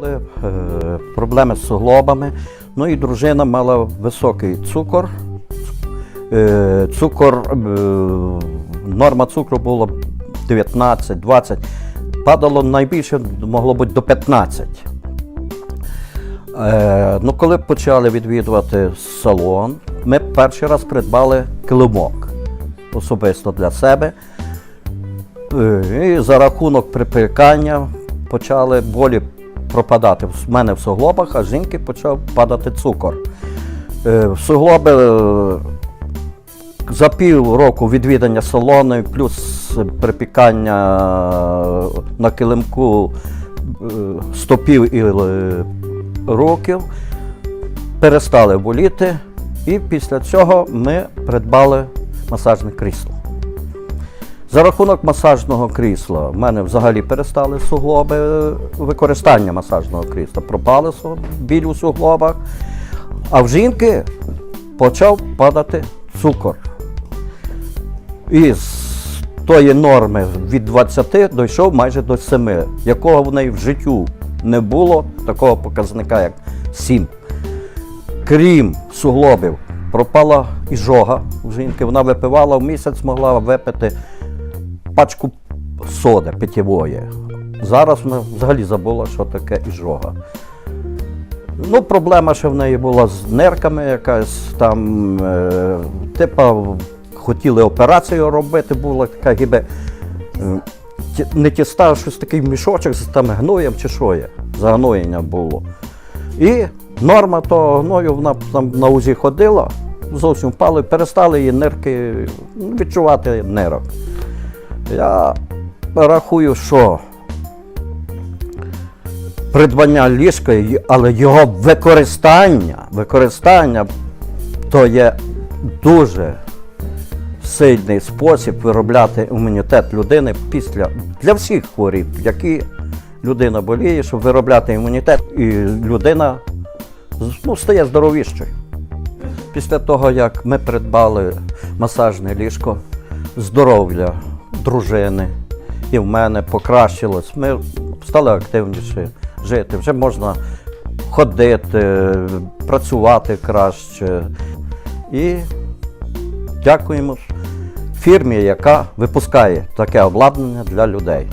Були е, проблеми з суглобами. Ну і дружина мала високий цукор. Е, цукор, е, норма цукру була 19-20. Падало найбільше, могло бути до 15. Е, ну, коли почали відвідувати салон, ми перший раз придбали килимок особисто для себе. І за рахунок припікання почали болі пропадати в мене в суглобах, а жінки почав падати цукор. Е, В суглоби е, за пів року відвідання салону, плюс припікання на килимку е, стопів і е, руків, перестали боліти, і після цього ми придбали масажне крісло. За рахунок масажного крісла в мене взагалі перестали суглоби е, використання масажного крісла. Пропали біль у суглобах, а в жінки почав падати цукор. І з тої норми від 20 дійшов майже до 7, якого в неї в життю не було, такого показника, як 7. Крім суглобів, пропала іжога у жінки. Вона випивала в місяць, могла випити пачку соди питєвої. Зараз вона взагалі забула, що таке іжога. Ну, проблема ще в неї була з нирками якась там, е, типа, хотіли операцію робити, була така гіби. е, ті- Не тіста, щось такий мішочок з там гноєм чи що є. Загноєння було. І норма того гною, вона там на узі ходила, зовсім впали, перестали її нирки ну, відчувати нирок. Я рахую, що придбання ліжка, але його використання, використання то є дуже сильний спосіб виробляти імунітет людини після для всіх хворіб, які людина боліє, щоб виробляти імунітет, і людина ну, стає здоровішою. Після того, як ми придбали масажне ліжко, здоров'я дружини і в мене покращилось, ми стали активніше жити. Вже можна ходити, працювати краще. І дякуємо фірмі, яка випускає таке обладнання для людей.